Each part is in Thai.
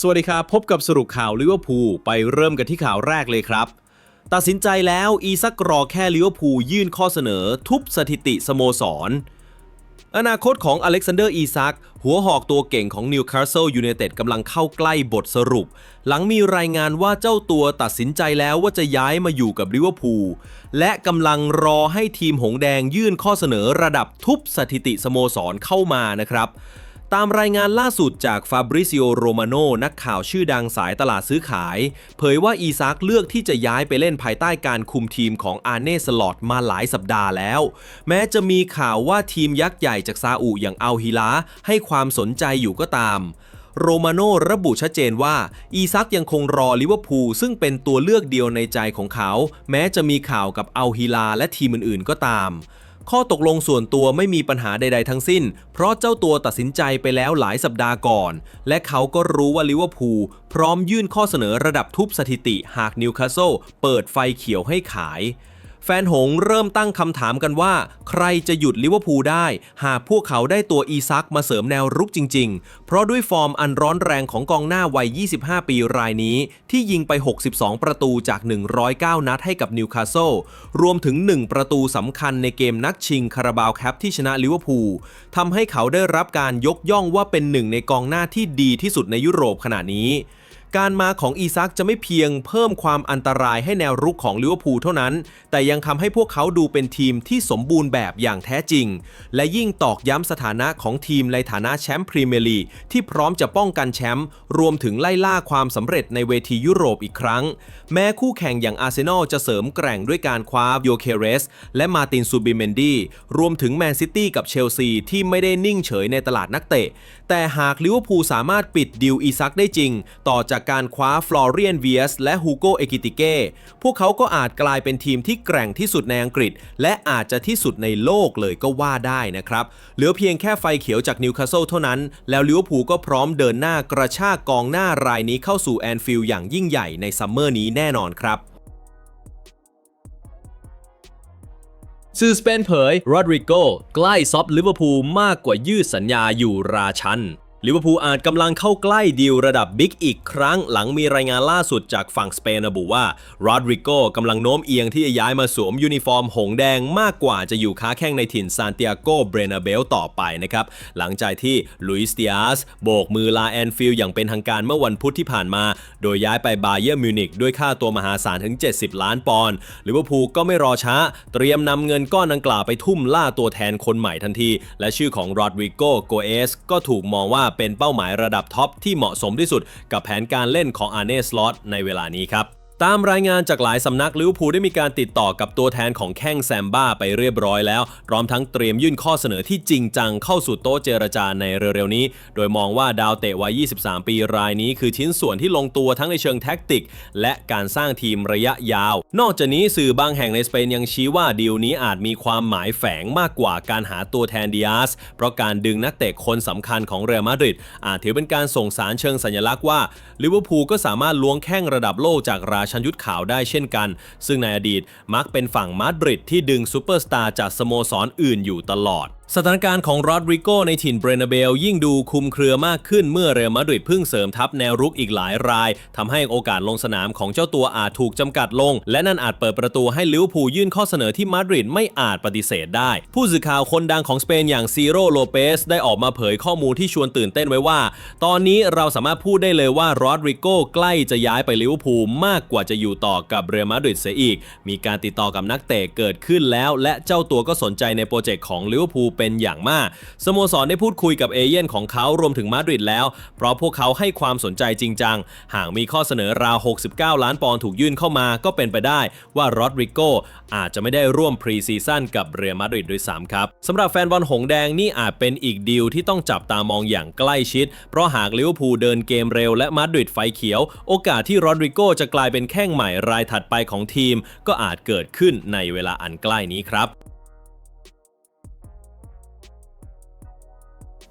สวัสดีครับ พบกับสรุปข่าวลิเวอร์พูลไปเริ่มกันที่ข่าวแรกเลยครับ ตัดสินใจแล้วอีซักรอแค่ลิเวอร์พูลยื่นข้อเสนอทุบสถิติสโมสร อนาคตของอเล็กซานเดอร์อีซัก หัวหอกตัวเก่งของนิวคาสเซิลยูไนเต็ดกำลังเข้าใกล้บทสรุป หลังมีรายงานว่าเจ้าตัวตัดสินใจแล้วว่าจะย้ายมาอยู่กับลิเวอร์พูลและกำลังรอให้ทีมหงแดงยื่นข้อเสนอระดับทุบสถิติสโมสรเข้ามานะครับ ตามรายงานล่าสุดจากฟาบริซิโอโรมาโนนักข่าวชื่อดังสายตลาดซื้อขาย เผยว่าอีซักเลือกที่จะย้ายไปเล่นภายใต้การคุมทีมของอาเน่สลอตมาหลายสัปดาห์แล้ว แม้จะมีข่าวว่าทีมยักษ์ใหญ่จากซาอุอย่างอัลฮิลาให้ความสนใจอยู่ก็ตามโรมาโนระบุชัดเจนว่า อีซักยังคงรอลิเวอร์พูลซึ่งเป็นตัวเลือกเดียวในใจของเขา แม้จะมีข่าวกับอัลฮิลาและทีมอื่นๆก็ตาม ข้อตกลงส่วนตัวไม่มีปัญหาใด ๆ ทั้งสิ้น เพราะเจ้าตัวตัดสินใจไปแล้วหลายสัปดาห์ก่อน และเขาก็รู้ว่าลิเวอร์พูลพร้อมยื่นข้อเสนอระดับทุบสถิติหากนิวคาสเซิลเปิดไฟเขียวให้ขาย แฟนหงเริ่มตั้งคำถามกันว่า ใครจะหยุดลิเวอร์พูลได้ หากพวกเขาได้ตัวอีซักมาเสริมแนวรุกจริง ๆ เพราะด้วยฟอร์มอันร้อนแรงของกองหน้าวัย 25 ปีรายนี้ ที่ยิงไป 62 ประตูจาก 109 นัดให้กับนิวคาสเซิลรวมถึง 1 ประตูสำคัญในเกมนัดชิงคาราบาวแคปที่ชนะลิเวอร์พูลทำให้เขาได้รับการยกย่องว่าเป็นหนึ่งในกองหน้าที่ดีที่สุดในยุโรปขณะนี้ การมาของอีซักจะไม่เพียงเพิ่มความอันตรายให้แนวรุกของลิเวอร์พูลเท่านั้น แต่ยังทำให้พวกเขาดูเป็นทีมที่สมบูรณ์แบบอย่างแท้จริง และยิ่งตอกย้ำสถานะของทีมในฐานะแชมป์พรีเมียร์ลีกที่พร้อมจะป้องกันแชมป์รวมถึงไล่ล่าความสำเร็จในเวทียุโรปอีกครั้ง แม้คู่แข่งอย่างอาร์เซนอลจะเสริมแกร่งด้วยการคว้าโยเคเรส และมาตินซูบิเมนดีรวมถึงแมนซิตี้กับเชลซีที่ไม่ได้นิ่งเฉยในตลาดนักเตะ แต่หากลิเวอร์พูลสามารถปิดดิวอีซักได้จริง ต่อจากการคว้าฟลอเรียนเวียสและฮูโกเอกิติเก้พวกเขาก็อาจกลายเป็นทีมที่แกร่งที่สุดในอังกฤษ และอาจจะที่สุดในโลกเลยก็ว่าได้นะครับ เหลือเพียงแค่ไฟเขียวจากนิวคาสเซิลเท่านั้น แล้วลิเวอร์พูลก็พร้อมเดินหน้ากระชากกองหน้ารายนี้เข้าสู่แอนฟิลด์อย่างยิ่งใหญ่ในซัมเมอร์นี้แน่นอนครับสื่อสเปนเผยโรดริโกใกล้ซอฟลิเวอร์พูลมากกว่ายืดสัญญาอยู่ราชัน ลิเวอร์พูลอาจกำลังเข้าใกล้ดีลระดับบิ๊กอีกครั้ง หลังมีรายงานล่าสุดจากฝั่งสเปนระบุว่าโรดริโกกำลังโน้มเอียงที่จะย้ายมาสวมยูนิฟอร์มหงแดงมากกว่าจะอยู่ค้าแข้งในถิ่นซานติอาโกเบรนาเบลต่อไปนะครับ หลังจากที่ลุยส์เตียสโบกมือลาแอนฟิลอย่างเป็นทางการเมื่อวันพุธที่ผ่านมา โดยย้ายไปบาเยอร์มิวนิกด้วยค่าตัวมหาศาลถึง 70 ล้านปอนด์ลิเวอร์พูลก็ไม่รอช้า เตรียมนำเงินก้อนดังกล่าวไปทุ่มล่าตัวแทนคนใหม่ทันที และชื่อของโรดริโกโกเอสก็ถูกมองว่าเป็นเป้าหมายระดับท็อปที่เหมาะสมที่สุดกับแผนการเล่นของอาร์เนสลอตในเวลานี้ครับ ตามรายงานจากหลายสำนักลิเวอร์พูลได้มีการติดต่อกับตัวแทนของแข้งแซมบ้าไปเรียบร้อยแล้ว พร้อมทั้งเตรียมยื่นข้อเสนอที่จริงจังเข้าสู่โต๊ะเจรจาในเร็วๆนี้ โดยมองว่าดาวเตะวัย 23 ปีรายนี้คือชิ้นส่วนที่ลงตัวทั้งในเชิงแท็กติก และการสร้างทีมระยะยาว นอกจากนี้สื่อบางแห่งในสเปนยังชี้ว่าดีลนี้อาจมีความหมายแฝงมากกว่าการหาตัวแทนดิอาสเพราะการดึงนักเตะคนสำคัญของเรอัลมาดริดอาจถือเป็นการส่งสารเชิงสัญลักษณ์ว่าลิเวอร์พูลก็สามารถล้วงแข้งระดับโลกจากราชนยุทธขาวได้เช่นกัน ซึ่งในอดีตมักเป็นฝั่งมาดริดที่ดึงซูเปอร์สตาร์จากสโมสรอื่นอยู่ตลอด สถานการณ์ของโรดริโกในถิ่นเบรนาเบลยิ่งดูคุมเครือมากขึ้นเมื่อเรอัลมาดริดเพิ่งเสริมทัพแนวรุกอีกหลายรายทำให้โอกาสลงสนามของเจ้าตัวอาจถูกจำกัดลง และนั่นอาจเปิดประตูให้ลิเวอร์พูลยื่นข้อเสนอที่มาดริดไม่อาจปฏิเสธได้ ผู้สื่อข่าวคนดังของสเปนอย่างซีโร่โลเปสได้ออกมาเผยข้อมูลที่ชวนตื่นเต้นไว้ว่า ตอนนี้เราสามารถพูดได้เลยว่าโรดริโกใกล้จะย้ายไปลิเวอร์พูลมากกว่าจะอยู่ต่อกับเรอัลมาดริดเสียอีก มีการติดต่อกับนักเตะเกิดขึ้นแล้ว และเจ้าตัวก็สนใจในโปรเจกต์ของลิเวอร์พูลเป็นอย่างมากสโมสรได้พูดคุยกับเอเย่นของเขารวมถึงมาดริดแล้ว เพราะพวกเขาให้ความสนใจจริงจัง หากมีข้อเสนอราว 69 ล้านปอนด์ถูกยื่นเข้ามาก็เป็นไปได้ว่าโรดริโกอาจจะไม่ได้ร่วมพรีซีซั่นกับเรอัลมาดริดด้วยซ้ำครับสำหรับแฟนบอลหงแดงนี่อาจเป็นอีกดีลที่ต้องจับตามองอย่างใกล้ชิด เพราะหากลิเวอร์พูลเดินเกมเร็วและมาดริดไฟเขียว โอกาสที่โรดริโกจะกลายเป็นแข้งใหม่รายถัดไปของทีม ก็อาจเกิดขึ้นในเวลาอันใกล้นี้ครับ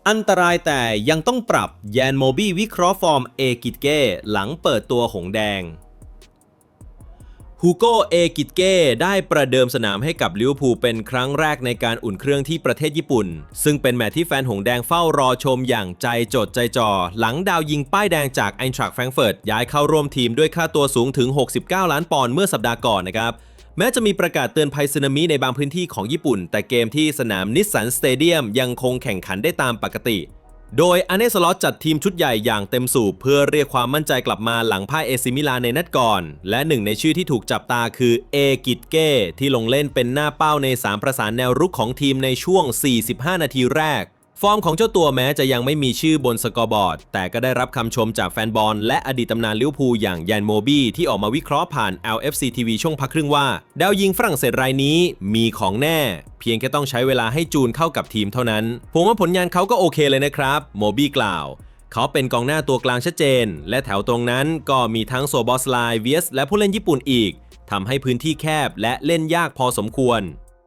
อันตรายแต่ยังต้องปรับแยนโมบี้วิเคราะห์ฟอร์มเอกิตเก้หลังเปิดตัวหงแดงฮูโกเอกิตเก้ได้ประเดิมสนามให้กับลิเวอร์พูลเป็นครั้งแรกในการอุ่นเครื่องที่ประเทศญี่ปุ่น ซึ่งเป็นแมตช์ที่แฟนหงแดงเฝ้ารอชมอย่างใจจดใจจ่อ หลังดาวยิงป้ายแดงจากไอ n นทรักแฟรงเฟิร์ตย้ายเข้าร่วมทีมด้วยค่าตัวสูงถึง 69 ล้านปอนด์เมื่อสัปดาห์ก่อนนะครับ แม้จะมีประกาศเตือนภัยสึนามิในบางพื้นที่ของญี่ปุ่น แต่เกมที่สนามนิสสันสเตเดียมยังคงแข่งขันได้ตามปกติ โดยอเนสลอตจัดทีมชุดใหญ่อย่างเต็มสูบเพื่อเรียกความมั่นใจกลับมาหลังพ่ายเอซิมิลานในนัดก่อน และหนึ่งในชื่อที่ถูกจับตาคือเอกิตเก้ที่ลงเล่นเป็นหน้าเป้าใน 3 ประสานแนวรุกของทีมในช่วง 45 นาทีแรก ฟอร์มของเจ้าตัวแม้จะยังไม่มีชื่อบนสกอร์บอร์ด แต่ก็ได้รับคำชมจากแฟนบอลและอดีตตำนานลิเวอร์พูลอย่างยันโมบี้ที่ออกมาวิเคราะห์ผ่าน LFC TV ช่วงพักครึ่งว่า ดาวยิงฝรั่งเศสรายนี้มีของแน่ เพียงแค่ต้องใช้เวลาให้จูนเข้ากับทีมเท่านั้น ผมว่าผลงานเขาก็โอเคเลยนะครับโมบี้กล่าวเขาเป็นกองหน้าตัวกลางชัดเจน และแถวตรงนั้นก็มีทั้งโซบอสไลเวียสและผู้เล่นญี่ปุ่นอีกทำให้พื้นที่แคบและเล่นยากพอสมควร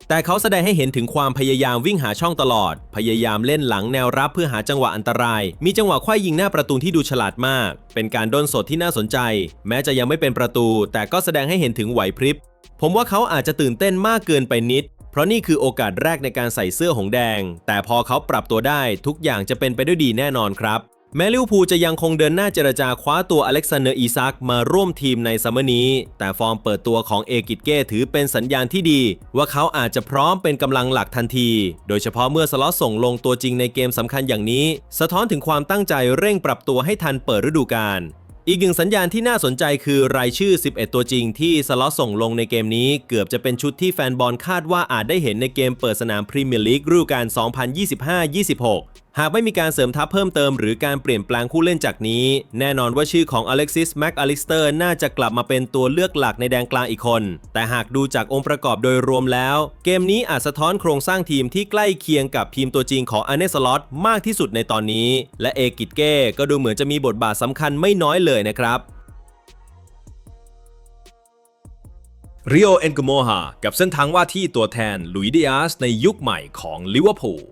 แต่เขาแสดงให้เห็นถึงความพยายามวิ่งหาช่องตลอด พยายามเล่นหลังแนวรับเพื่อหาจังหวะอันตราย มีจังหวะคว้ายิงหน้าประตูที่ดูฉลาดมาก เป็นการด้นสดที่น่าสนใจ แม้จะยังไม่เป็นประตู แต่ก็แสดงให้เห็นถึงไหวพริบ ผมว่าเขาอาจจะตื่นเต้นมากเกินไปนิด เพราะนี่คือโอกาสแรกในการใส่เสื้อหงแดง แต่พอเขาปรับตัวได้ทุกอย่างจะเป็นไปด้วยดีแน่นอนครับ แม้ลิวพูจะยังคงเดินหน้าเจรจาคว้าตัวอเล็กซานเดอร์อีซักมาร่วมทีมในซัมเมอร์นี้ แต่ฟอร์มเปิดตัวของเอกิตเก้ถือเป็นสัญญาณที่ดี ว่าเขาอาจจะพร้อมเป็นกำลังหลักทันที โดยเฉพาะเมื่อสล็อตส่งลงตัวจริงในเกมสำคัญอย่างนี้ สะท้อนถึงความตั้งใจเร่งปรับตัวให้ทันเปิดฤดูกาลอีกหนึ่งสัญญาณที่น่าสนใจคือรายชื่อ 11 ตัวจริงที่สล็อตส่งลงในเกมนี้ เกือบจะเป็นชุดที่แฟนบอลคาดว่าอาจได้เห็นในเกมเปิดสนามพรีเมียร์ลีกฤดูกาล 2025-26 หากไม่มีการเสริมทัพเพิ่มเติมหรือการเปลี่ยนแปลงผู้เล่นจากนี้ แน่นอนว่าชื่อของอเล็กซิสแม็กอลิสเตอร์น่าจะกลับมาเป็นตัวเลือกหลักในแดนกลางอีกคน แต่หากดูจากองค์ประกอบโดยรวมแล้ว เกมนี้อาจสะท้อนโครงสร้างทีมที่ใกล้เคียงกับทีมตัวจริงของอเนสลอตมากที่สุดในตอนนี้ และเอกิตเก้ก็ดูเหมือนจะมีบทบาทสำคัญไม่น้อยเลยนะครับริโอเอนกโมฮากับเส้นทางว่าที่ตัวแทนลุยดิอาสในยุคใหม่ของลิเวอร์พูล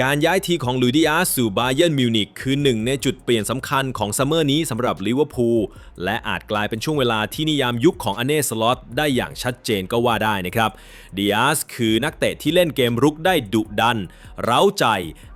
การย้ายทีของลุยดิอาสสู่บาเยิร์นมิวนิกคือหนึ่งในจุดเปลี่ยนสำคัญของซัมเมอร์นี้สำหรับลิเวอร์พูลและอาจกลายเป็นช่วงเวลาที่นิยามยุคของอเนสลอตได้อย่างชัดเจนก็ว่าได้นะครับดิอาสคือนักเตะที่เล่นเกมรุกได้ดุดัน เร้าใจ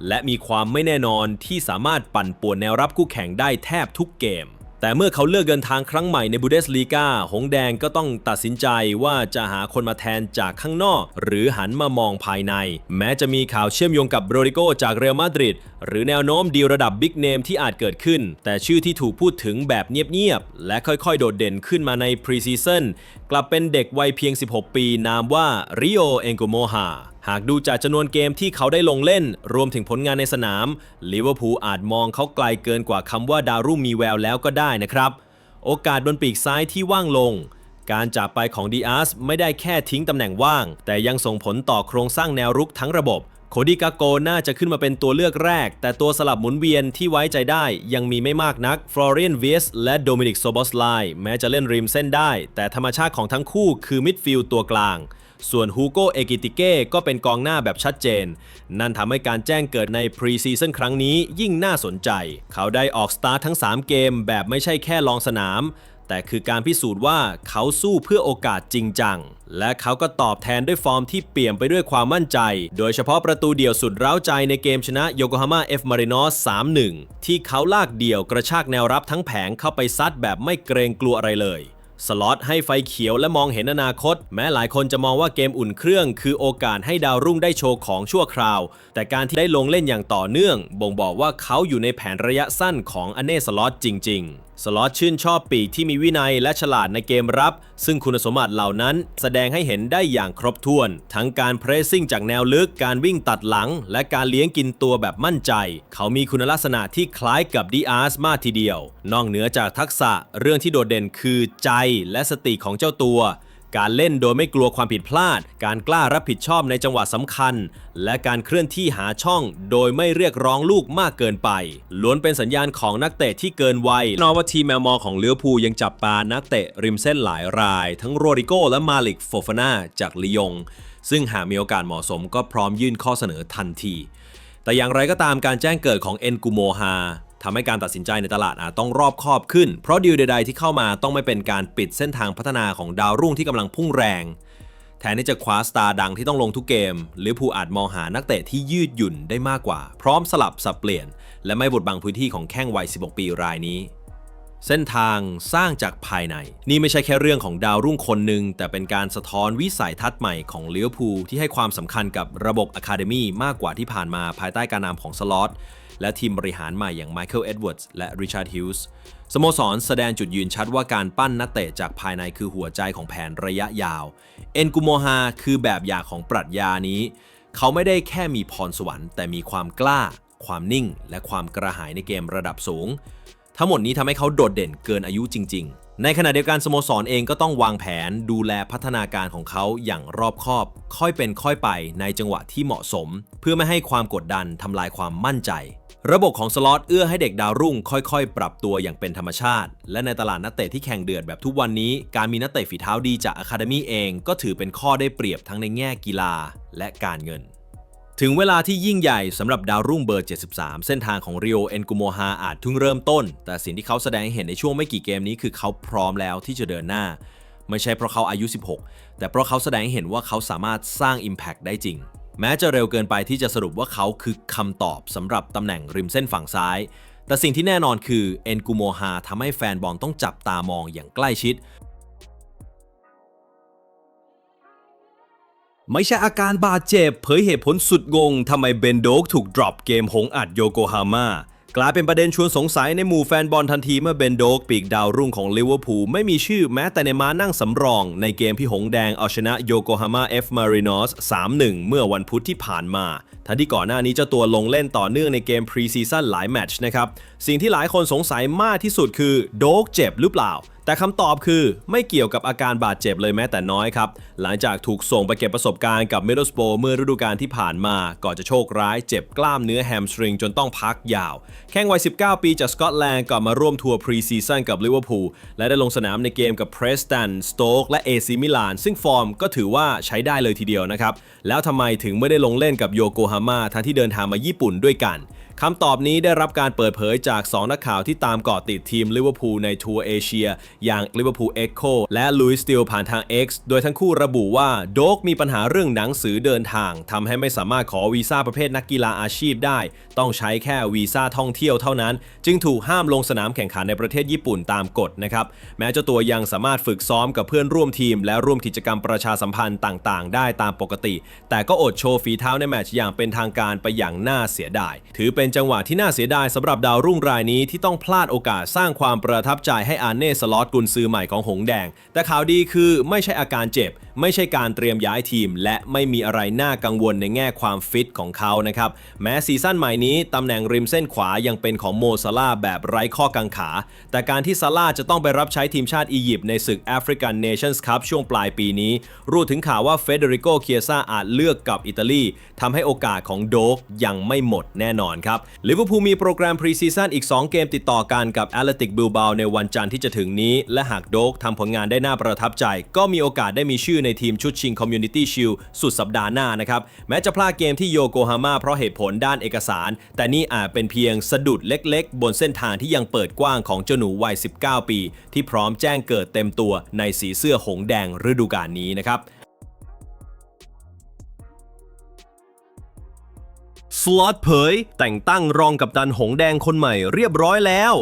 และมีความไม่แน่นอนที่สามารถปั่นป่วนแนวรับคู่แข่งได้แทบทุกเกม แต่เมื่อเขาเลือกเดินทางครั้งใหม่ในบูเดสลีกาหงแดงก็ต้องตัดสินใจว่าจะหาคนมาแทนจากข้างนอก หรือหันมามองภายใน แม้จะมีข่าวเชื่อมโยงกับโรดิโกจากเรอัลมาดริดหรือแนวโน้มดีลระดับบิ๊กเนมที่อาจเกิดขึ้น แต่ชื่อที่ถูกพูดถึงแบบเงียบๆและค่อยๆ โดดเด่นขึ้นมาในพรีซีซั่นกลับเป็นเด็กวัยเพียง 16 ปีนามว่าริโอเอนโกโมฮา หากดูจากจำนวนเกมที่เขาได้ลงเล่น รวมถึงผลงานในสนามลิเวอร์พูลอาจมองเขาไกลเกินกว่าคำว่าดาวรุ่งมีแววแล้วก็ได้นะครับ โอกาสบนปีกซ้ายที่ว่างลง การจากไปของดีอาร์สไม่ได้แค่ทิ้งตำแหน่งว่าง แต่ยังส่งผลต่อโครงสร้างแนวรุกทั้งระบบโคดิกาโกน่าจะขึ้นมาเป็นตัวเลือกแรก แต่ตัวสลับหมุนเวียนที่ไว้ใจได้ยังมีไม่มากนัก ฟลอเรียนเวสและโดมินิกโซบอสไลแม้จะเล่นริมเส้นได้ แต่ธรรมชาติของทั้งคู่คือมิดฟิลด์ตัวกลาง ส่วนฮูโกเอกิติเก้ก็เป็นกองหน้าแบบชัดเจน นั่นทำให้การแจ้งเกิดในพรีซีซั่นครั้งนี้ยิ่งน่าสนใจ เขาได้ออกสตาร์ททั้ง 3 เกมแบบไม่ใช่แค่ลองสนาม แต่คือการพิสูจน์ว่าเขาสู้เพื่อโอกาสจริงจัง และเขาก็ตอบแทนด้วยฟอร์มที่เปี่ยมไปด้วยความมั่นใจ โดยเฉพาะประตูเดี่ยวสุดร้าใจในเกมชนะโยโกฮาม่าเอฟมารินอส3-1 ที่เขาลากเดี่ยวกระชากแนวรับทั้งแผงเข้าไปซัดแบบไม่เกรงกลัวอะไรเลย สล็อตให้ไฟเขียวและมองเห็นอนาคต แม้หลายคนจะมองว่าเกมอุ่นเครื่อง คือโอกาสให้ดาวรุ่งได้โชว์ของชั่วคราว แต่การที่ได้ลงเล่นอย่างต่อเนื่อง บ่งบอกว่าเขาอยู่ในแผนระยะสั้นของอเน่สล็อตจริง ๆ สล็อตชื่นชอบปีกที่มีวินัยและฉลาดในเกมรับ ซึ่งคุณสมบัติเหล่านั้นแสดงให้เห็นได้อย่างครบถ้วน ทั้งการเพรสซิ่งจากแนวลึก การวิ่งตัดหลัง และการเลี้ยงกินตัวแบบมั่นใจ เขามีคุณลักษณะที่คล้ายกับดีอาร์สมากทีเดียว นอกเหนือจากทักษะเรื่องที่โดดเด่นคือใจและสติของเจ้าตัว การเล่นโดยไม่กลัวความผิดพลาด การกล้ารับผิดชอบในจังหวะสำคัญ และการเคลื่อนที่หาช่อง โดยไม่เรียกร้องลูกมากเกินไป ล้วนเป็นสัญญาณของนักเตะที่เกินวัยนอว่าทีมแมวมอของเลี้ยวภูยังจับปานักเตะริมเส้นหลายราย ทั้งโรดิโกและมาลิกโฟฟาน่าจากลียง ซึ่งหากมีโอกาสเหมาะสมก็พร้อมยื่นข้อเสนอทันที แต่อย่างไรก็ตามการแจ้งเกิดของเอ็นกูโมฮา ทำให้การตัดสินใจในตลาดอาจต้องรอบคอบขึ้น เพราะดีลใด ๆ ที่เข้ามาต้องไม่เป็นการปิดเส้นทางพัฒนาของดาวรุ่งที่กำลังพุ่งแรง แทนที่จะคว้าสตาร์ดังที่ต้องลงทุกเกม หรือผู้อาจมองหานักเตะที่ยืดหยุ่นได้มากกว่า พร้อมสลับสับเปลี่ยน และไม่บดบังพื้นที่ของแข้งวัย 16 ปีรายนี้ เส้นทางสร้างจากภายใน นี่ไม่ใช่แค่เรื่องของดาวรุ่งคนหนึ่งแต่เป็นการสะท้อนวิสัยทัศน์ใหม่ของลิเวอร์พูที่ให้ความสำคัญกับระบบอะคาเดมีมากกว่าที่ผ่านมาภายใต้การนำของสล็อตและทีมบริหารใหม่อย่างไมเคิลเอ็ดเวิร์ดและริชาร์ดฮิลส์สโมสรแสดงจุดยืนชัดว่าการปั้นนักเตะจากภายในคือหัวใจของแผนระยะยาว เอ็นกุโมฮาคือแบบอย่างของปรัชญานี้ เขาไม่ได้แค่มีพรสวรรค์ แต่มีความกล้า ความนิ่ง และความกระหายในเกมระดับสูง ทั้งหมดนี้ทำให้เขาโดดเด่นเกินอายุจริง ๆ ในขณะเดียวกันสโมสรเองก็ต้องวางแผนดูแลพัฒนาการของเขาอย่างรอบคอบ ค่อยเป็นค่อยไปในจังหวะที่เหมาะสม เพื่อไม่ให้ความกดดันทำลายความมั่นใจ ระบบของสล็อตเอื้อให้เด็กดาวรุ่งค่อยๆ ปรับตัวอย่างเป็นธรรมชาติ และในตลาดนักเตะที่แข่งเดือดแบบทุกวันนี้ การมีนักเตะฝีเท้าดีจากอะคาเดมี่เอง ก็ถือเป็นข้อได้เปรียบทั้งในแง่กีฬาและการเงิน ถึงเวลาที่ยิ่งใหญ่สำหรับดาวรุ่งเบอร์ 73 เส้นทางของริโอเอนกุโมฮาอาจเพิ่งเริ่มต้น แต่สิ่งที่เขาแสดงให้เห็นในช่วงไม่กี่เกมนี้คือเขาพร้อมแล้วที่จะเดินหน้า ไม่ใช่เพราะเขาอายุ 16 แต่เพราะเขาแสดงให้เห็นว่าเขาสามารถสร้าง Impact ได้จริง แม้จะเร็วเกินไปที่จะสรุปว่าเขาคือคำตอบสำหรับตำแหน่งริมเส้นฝั่งซ้าย แต่สิ่งที่แน่นอนคือเอนกุโมฮาทำให้แฟนบอลต้องจับตามองอย่างใกล้ชิด ไม่ใช่อาการบาดเจ็บเผยเหตุผลสุดงงทำไมเบนโดกถูกดรอปเกมหงอัดโยโกฮาม่ากลายเป็นประเด็นชวนสงสัยในหมู่แฟนบอลทันทีเมื่อเบนโดกปีกดาวรุ่งของลิเวอร์พูลไม่มีชื่อแม้แต่ในม้านั่งสำรอง ในเกมที่หงแดงเอาชนะโยโกฮาม่าเอฟมารินอส 3-1 เมื่อวันพุธที่ผ่านมา ทั้งที่ก่อนหน้านี้เจ้าตัวลงเล่นต่อเนื่องในเกมพรีซีซั่นหลายแมตช์นะครับ สิ่งที่หลายคนสงสัยมากที่สุดคือโดกเจ็บหรือเปล่า แต่คำตอบคือไม่เกี่ยวกับอาการบาดเจ็บเลยแม้แต่น้อยครับ หลังจากถูกส่งไปเก็บประสบการณ์กับเมิดสโปเมื่อฤดูกาลที่ผ่านมา ก่อนจะโชคร้ายเจ็บกล้ามเนื้อแฮมสตริงจนต้องพักยาว แข้งวัย 19 ปีจากสกอตแลนด์กลับมาร่วมทัวร์พรีซีซั่นกับลิเวอร์พูลและได้ลงสนามในเกมกับเพรสตันสโต๊กและเอซิมิลานซึ่งฟอร์มก็ถือว่าใช้ได้เลยทีเดียวนะครับแล้วทำไมถึงไม่ได้ลงเล่นกับโยโกฮาม่าทั้งที่เดินทางมาญี่ปุ่นด้วยกัน คำตอบนี้ได้รับการเปิดเผยจาก 2 นักข่าวที่ตามเกาะติดทีมลิเวอร์พูลในทัวร์เอเชีย อย่างลิเวอร์พูลเอ็กโคและลุยสติลผ่านทาง X โดยทั้งคู่ระบุว่าโดกมีปัญหาเรื่องหนังสือเดินทางทำให้ไม่สามารถขอวีซ่าประเภทนักกีฬาอาชีพได้ ต้องใช้แค่วีซ่าท่องเที่ยวเท่านั้น จึงถูกห้ามลงสนามแข่งขันในประเทศญี่ปุ่นตามกฎนะครับแม้เจ้าตัวยังสามารถฝึกซ้อมกับเพื่อนร่วมทีม และร่วมกิจกรรมประชาสัมพันธ์ต่างๆ ได้ตามปกติ แต่ก็อดโชว์ฝีเท้าในแมตช์อย่างเป็นทางการไปอย่างน่าเสียดาย ถือเป็นจังหวะที่น่าเสียดายสำหรับดาวรุ่งรายนี้ที่ต้องพลาดโอกาสสร้างความประทับใจให้อานเน่สล็อตกุนซือใหม่ของหงแดง แต่ข่าวดีคือไม่ใช่อาการเจ็บ ไม่ใช่การเตรียมย้ายทีม และไม่มีอะไรน่ากังวลในแง่ความฟิตของเขานะครับ แม้ซีซั่นใหม่นี้ตำแหน่งริมเส้นขวายังเป็นของโมซาลาแบบไร้ข้อกังขา แต่การที่ซาลาจะต้องไปรับใช้ทีมชาติอียิปต์ในศึกแอฟริกันเนชั่นส์คัพช่วงปลายปีนี้ รู้ถึงข่าวว่าเฟเดริโกเคียซาอาจเลือกกับอิตาลีทำให้โอกาสของโดกยังไม่หมดแน่นอนครับลิเวอร์พูลมีโปรแกรมพรีซีซั่นอีก 2 เกมติดต่อกันกับแอตเลติกบิลบาในวันจันทร์ที่จะถึงนี้ และหากโดกทำผลงานได้น่าประทับใจ ก็มีโอกาสได้มีชื่อในทีมชุดชิงคอมมูนิตี้ชิลสุดสัปดาห์หน้านะครับ แม้จะพลาดเกมที่โยโกฮาม่าเพราะเหตุผลด้านเอกสาร แต่นี่อาจเป็นเพียงสะดุดเล็กๆ บนเส้นทางที่ยังเปิดกว้างของเจ้าหนูวัย 19 ปี ที่พร้อมแจ้งเกิดเต็มตัวในสีเสื้อหงแดงฤดูกาลนี้นะครับ สล็อตเผย แต่งตั้งรองกัปตันหงแดงคนใหม่เรียบร้อยแล้ว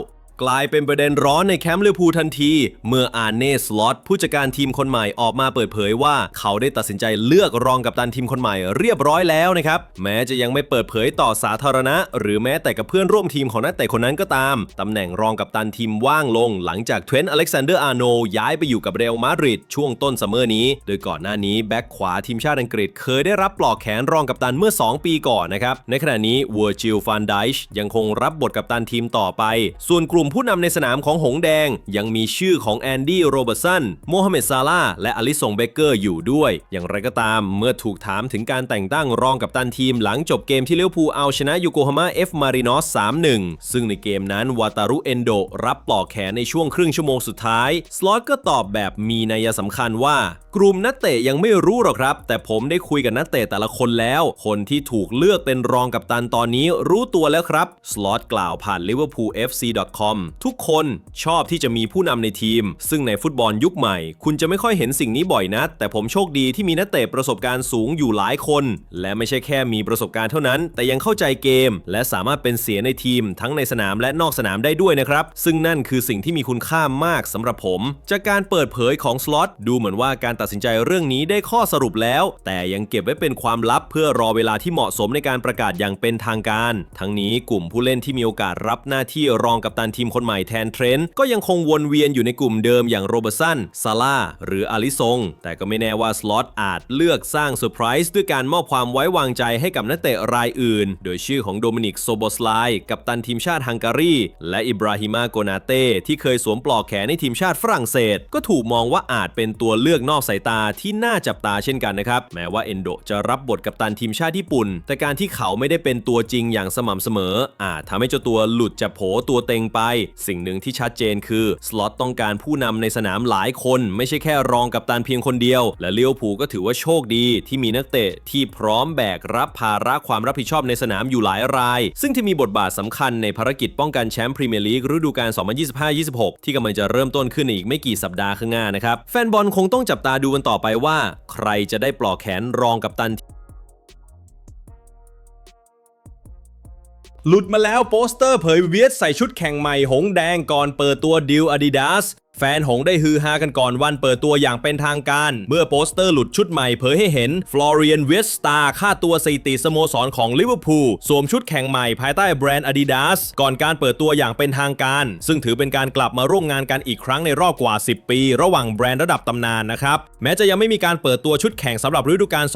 กลายเป็นประเด็นร้อนในแคมป์ลิเวอร์พูลทันที เมื่ออาร์เน่สล็อตผู้จัดการทีมคนใหม่ออกมาเปิดเผยว่าเขาได้ตัดสินใจเลือกรองกัปตันทีมคนใหม่เรียบร้อยแล้วนะครับ แม้จะยังไม่เปิดเผยต่อสาธารณะ หรือแม้แต่กับเพื่อนร่วมทีมของนักเตะคนนั้นก็ตาม ตำแหน่งรองกัปตันทีมว่างลง หลังจากเทรนต์อเล็กซานเดอร์อาร์โนย้ายไปอยู่กับเรอัลมาดริดช่วงต้นซัมเมอร์นี้ โดยก่อนหน้านี้แบ็กขวาทีมชาติอังกฤษเคยได้รับปลอกแขนรองกัปตันเมื่อ 2 ปีก่อนนะครับในขณะนี้วอร์จิลฟานไดช์ยังคงรับบทกัปตันทีมต่อไป ส่วนกลุ่มลุ่มผู้นำในสนามของหงแดง ยังมีชื่อของแอนดี้โรเบอร์สันโมฮัมเหม็ดซาลาห์และอลิสงเบเกอร์อยู่ด้วย อย่างไรก็ตามเมื่อถูกถามถึงการแต่งตั้งรองกับตันทีมหลังจบเกมที่เลี้ยวภูเอาชนะยูโกฮาม่าเอฟมารินอส 3-1 ซึ่งในเกมนั้นวาตารุเอนโดรับปลอกแขนในช่วงครึ่งชั่วโมงสุดท้าย สล็อตก็ตอบแบบมีนัยสำคัญว่า กลุ่มนักเตะยังไม่รู้หรอกครับ แต่ผมได้คุยกับนักเตะแต่ละคนแล้ว คนที่ถูกเลือกเป็นรองกับตันตอนนี้รู้ตัวแล้วครับ สล็อตกล่าวผ่าน liverpoolfc.com ทุกคนชอบที่จะมีผู้นำในทีม ซึ่งในฟุตบอลยุคใหม่ คุณจะไม่ค่อยเห็นสิ่งนี้บ่อยนักแต่ผมโชคดีที่มีนักเตะประสบการณ์สูงอยู่หลายคน และไม่ใช่แค่มีประสบการณ์เท่านั้น แต่ยังเข้าใจเกม และสามารถเป็นเสียในทีม ทั้งในสนามและนอกสนามได้ด้วยนะครับ ซึ่งนั่นคือสิ่งที่มีคุณค่ามากสำหรับผม จากการเปิดเผยของสล็อตดูเหมือนว่าการตัดสินใจเรื่องนี้ได้ข้อสรุปแล้ว แต่ยังเก็บไว้เป็นความลับเพื่อรอเวลาที่เหมาะสมในการประกาศอย่างเป็นทางการ ทั้งนี้กลุ่มผู้เล่นที่มีโอกาสรับหน้าที่รองกัปตันทีีมคนใหม่แทนเทรนต์ก็ยังคงวนเวียนอยู่ในกลุ่มเดิมอย่างโรเบอร์สันซาร่าหรืออลิซง แต่ก็ไม่แน่ว่าสล็อตอาจเลือกสร้างเซอร์ไพรส์ด้วยการมอบความไว้วางใจให้กับนักเตะรายอื่น โดยชื่อของโดมินิกโซโบสไลกัปตันทีมชาติฮังการี และอิบราฮิมาโกนาเต้ที่เคยสวมปลอกแขนในทีมชาติฝรั่งเศส ก็ถูกมองว่าอาจเป็นตัวเลือกนอกสายตาที่น่าจับตาเช่นกันนะครับแม้ว่าเอนโดจะรับบทกัปตันทีมชาติญี่ปุ่น แต่การที่เขาไม่ได้เป็นตัวจริงอย่างสม่ำเสมอ อาจทำให้เจ้าตัวหลุดจากโผตัวเต็งไปสิ่งหนึ่งที่ชัดเจนคือสล็อตต้องการผู้นำในสนามหลายคน ไม่ใช่แค่รองกัปตันเพียงคนเดียว และเลี้ยวผูก็ถือว่าโชคดี ที่มีนักเตะที่พร้อมแบกรับภาระความรับผิดชอบในสนามอยู่หลายราย ซึ่งที่มีบทบาทสำคัญในภารกิจป้องกันแชมป์พรีเมียร์ลีกฤดูกาล 2025-26 ที่กำลังจะเริ่มต้นขึ้นในอีกไม่กี่สัปดาห์ข้างหน้านะครับแฟนบอลคงต้องจับตาดูกันต่อไปว่า ใครจะได้ปลอกแขนรองกับตัน หลุดมาแล้วโปสเตอร์เผยเวียดใส่ชุดแข่งใหม่หงแดงก่อนเปิดตัวดิวอาดิดาส ฟนหงได้ฮือฮากันก่อนวันเปิดตัวอย่างเป็นทางการ เมื่อโปสเตอร์หลุดชุดใหม่เผยให้เห็นฟลอเรียนเวสตาค่าตัวสติสโมสรของลิเวอร์พูลสวมชุดแข่งใหม่ภายใต้แบรนด์ Adidas ก่อนการเปิดตัวอย่างเป็นทางการ ซึ่งถือเป็นการกลับมาร่วมงานกันอีกครั้งในรอบกว่า 10 ปี ระหว่างแบรนด์ระดับตำนานนะครับ แม้จะยังไม่มีการเปิดตัวชุดแข่งสำหรับฤดูกาล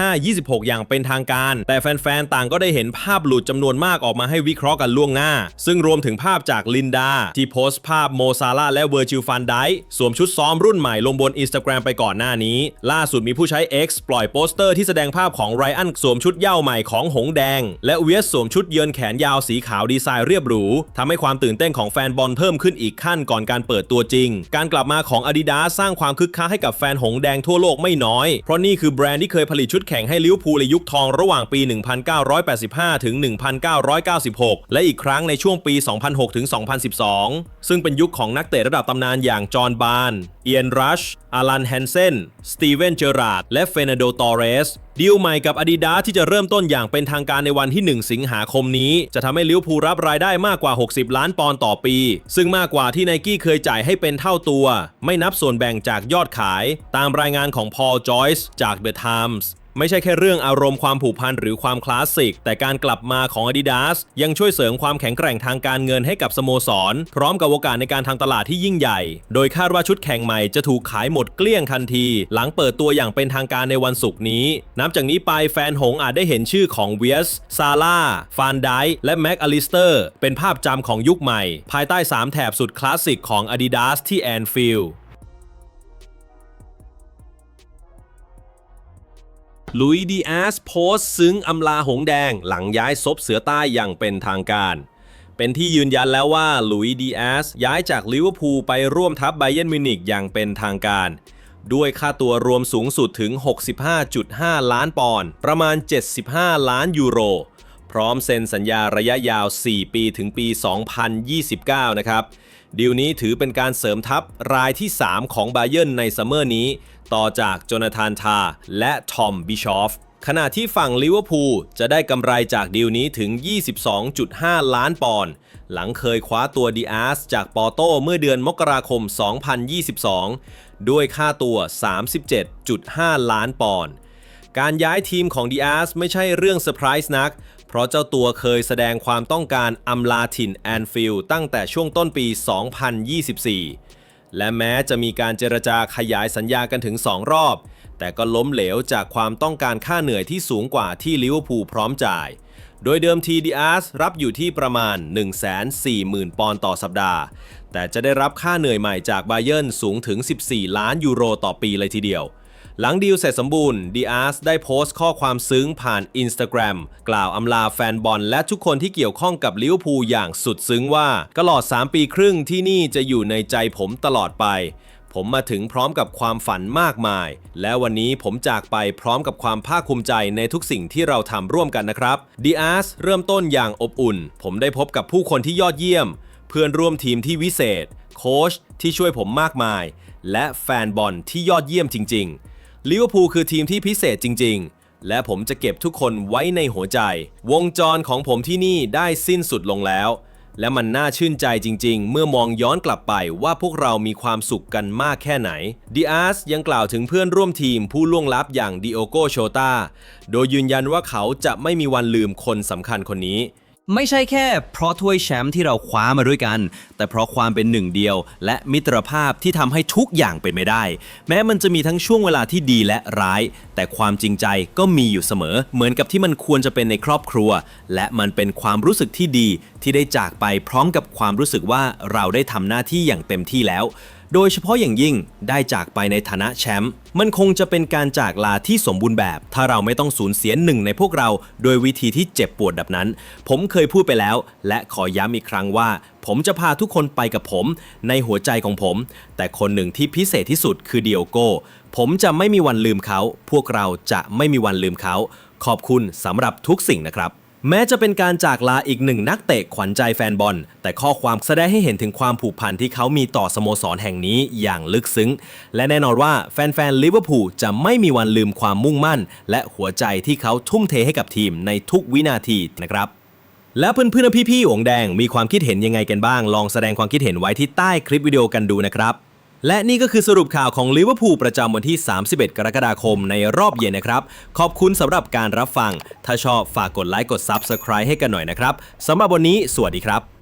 2025-26 อย่างเป็นทางการ แต่แฟนๆ ต่างก็ได้เห็นภาพหลุดจำนวนมากออกมาให้วิเคราะห์กันล่วงหน้า ซึ่งรวมถึงภาพจากลินดาที่โพสต์ภาพโมซาลาและเวอร์จิลฟันไดสวมชุดซ้อมรุ่นใหม่ลงบน Instagram ไปก่อนหน้านี้ ล่าสุดมีผู้ใช้ X ปล่อยโปสเตอร์ที่แสดงภาพของไรอันสวมชุดเย้าใหม่ของหงแดง และเวียสสวมชุดเยือนแขนยาวสีขาวดีไซน์เรียบหรูทำให้ความตื่นเต้นของแฟนบอลเพิ่มขึ้นอีกขั้นก่อนการเปิดตัวจริง การกลับมาของ Adidas สร้างความคึกคักให้กับแฟนหงแดงทั่วโลกไม่น้อย เพราะนี่คือแบรนด์ที่เคยผลิตชุดแข่งให้ลิวพูลในยุคทองระหว่างปี 1985 ถึง 1996 และอีกครั้งในช่วงปี 2006 ถึง 2012 ซึ่งเป็นยุคของนักเตะระดับตำนานอย่างจอห์นบาร์น เอียนรัช อารันแฮนเซน สตีเวนเจอราร์ด และเฟเนโดตอเรสดีลใหม่กับ Adidas ที่จะเริ่มต้นอย่างเป็นทางการในวันที่ 1 สิงหาคมนี้ จะทำให้ลิเวอร์พูลรับรายได้มากกว่า 60 ล้านปอนด์ต่อปี ซึ่งมากกว่าที่ไนกี้เคยจ่ายให้เป็นเท่าตัว ไม่นับส่วนแบ่งจากยอดขาย ตามรายงานของพอลจอยส์จาก The Times ไม่ ไม่ใช่แค่เรื่องอารมณ์ความผูกพันหรือความคลาสสิก แต่การกลับมาของ Adidas ยังช่วยเสริมความแข็งแกร่งทางการเงินให้กับสโมสร พร้อมกับโอกาสในการทางตลาดที่ยิ่งใหญ่ โดยคาดว่าชุดแข่งใหม่จะถูกขายหมดเกลี้ยงทันที หลังเปิดตัวอย่างเป็นทางการในวันศุกร์นี้ นับจากนี้ไปแฟนหงอาจได้เห็นชื่อของเวียสซาร่าฟานไดและแม็กอลิสเตอร์เป็นภาพจำของยุคใหม่ ภายใต้ 3 แถบสุดคลาสสิกของ Adidas ที่แอนฟิลด์ ลุยดีแอสโพสซึ้งอำลาหงแดงหลังย้ายซบเสือใต้อย่างเป็นทางการ เป็นที่ยืนยันแล้วว่าลุยดีแอสย้ายจากลิเวอร์พูลไปร่วมทัพไบเยนมิวนิกอย่างเป็นทางการ ด้วยค่าตัวรวมสูงสุดถึง 65.5 ล้านปอนด์ประมาณ 75 ล้านยูโร พร้อมเซ็นสัญญาระยะยาว 4 ปีถึงปี 2029 นะครับดีลนี้ถือเป็นการเสริมทัพรายที่ 3 ของไบเยนในซัมเมอร์นี้ ต่อจากโจนาธานทาและทอมบิชอฟขณะที่ฝั่งลิเวอร์พูลจะได้กำไรจากดีลนี้ถึง 22.5 ล้านปอนด์หลังเคยคว้าตัวดีอาสจากปอโต้เมื่อเดือนมกราคม 2022 ด้วยค่าตัว 37.5 ล้านปอนด์การย้ายทีมของดีอาสไม่ใช่เรื่องเซอร์ไพรส์นัก เพราะเจ้าตัวเคยแสดงความต้องการอำลาถิ่นแอนฟิลด์ตั้งแต่ช่วงต้นปี 2024 และแม้จะมีการเจรจาขยายสัญญากันถึง 2 รอบ แต่ก็ล้มเหลวจากความต้องการค่าเหนื่อยที่สูงกว่าที่ลิเวอร์พูลพร้อมจ่าย โดยเดิมทีดีอาร์สรับอยู่ที่ประมาณ 140,000 ปอนด์ต่อสัปดาห์ แต่จะได้รับค่าเหนื่อยใหม่จากบาเยิร์นสูงถึง 14 ล้านยูโรต่อปีเลยทีเดียว หลังดีลเสร็จสมบูรณ์ดีอาร์สได้โพสต์ข้อความซึ้งผ่าน Instagram กล่าวอำลาแฟนบอลและทุกคนที่เกี่ยวข้องกับลิเวอร์พูลอย่างสุดซึ้งว่าตลอด 3 ปีครึ่งที่นี่จะอยู่ในใจผมตลอดไป ผมมาถึงพร้อมกับความฝันมากมาย และวันนี้ผมจากไปพร้อมกับความภาคภูมิใจในทุกสิ่งที่เราทำร่วมกันนะครับดีอาร์สเริ่มต้นอย่างอบอุ่น ผมได้พบกับผู้คนที่ยอดเยี่ยม เพื่อนร่วมทีมที่วิเศษ โค้ชที่ช่วยผมมากมาย และแฟนบอลที่ยอดเยี่ยมจริง ๆ ลิเวอร์พูลคือทีมที่พิเศษจริง ๆ และผมจะเก็บทุกคนไว้ในหัวใจ วงจรของผมที่นี่ได้สิ้นสุดลงแล้ว และมันน่าชื่นใจจริง ๆ เมื่อมองย้อนกลับไปว่าพวกเรามีความสุขกันมากแค่ไหนดิอาร์สยังกล่าวถึงเพื่อนร่วมทีมผู้ล่วงลับอย่างดิโอโกโชตาโดยยืนยันว่าเขาจะไม่มีวันลืมคนสำคัญคนนี้ ไม่ใช่แค่เพราะถ้วยแชมป์ที่เราคว้ามาด้วยกัน แต่เพราะความเป็นหนึ่งเดียว และมิตรภาพที่ทำให้ทุกอย่างเป็นไม่ได้ แม้มันจะมีทั้งช่วงเวลาที่ดีและร้าย แต่ความจริงใจก็มีอยู่เสมอ เหมือนกับที่มันควรจะเป็นในครอบครัว และมันเป็นความรู้สึกที่ดีที่ได้จากไปพร้อมกับความรู้สึกว่าเราได้ทำหน้าที่อย่างเต็มที่แล้ว โดยเฉพาะอย่างยิ่งได้จากไปในฐานะแชมป์มันคงจะเป็นการจากลาที่สมบูรณ์แบบ ถ้าเราไม่ต้องสูญเสียหนึ่งในพวกเรา โดยวิธีที่เจ็บปวดแบบนั้น ผมเคยพูดไปแล้ว และขอย้ำอีกครั้งว่า ผมจะพาทุกคนไปกับผม ในหัวใจของผม แต่คนหนึ่งที่พิเศษที่สุดคือเดียโก้ผมจะไม่มีวันลืมเขา พวกเราจะไม่มีวันลืมเขา ขอบคุณสำหรับทุกสิ่งนะครับ แม้จะเป็นการจากลาอีกหนึ่งนักเตะขวัญใจแฟนบอล แต่ข้อความแสดงให้เห็นถึงความผูกพันที่เขามีต่อสโมสรแห่งนี้อย่างลึกซึ้ง และแน่นอนว่าแฟนๆลิเวอร์พูลจะไม่มีวันลืมความมุ่งมั่น และหัวใจที่เขาทุ่มเทให้กับทีมในทุกวินาทีนะครับแล้วเพื่อนๆพี่ๆหงแดงมีความคิดเห็นยังไงกันบ้าง ลองแสดงความคิดเห็นไว้ที่ใต้คลิปวิดีโอกันดูนะครับ และนี่ก็คือสรุปข่าวของลิเวอร์พูลประจำวันที่ 31 กรกฎาคมในรอบเย็นนะครับ ขอบคุณสำหรับการรับฟัง ถ้าชอบฝากกดไลค์กด Subscribe ให้กันหน่อยนะครับสำหรับวันนี้ สวัสดีครับ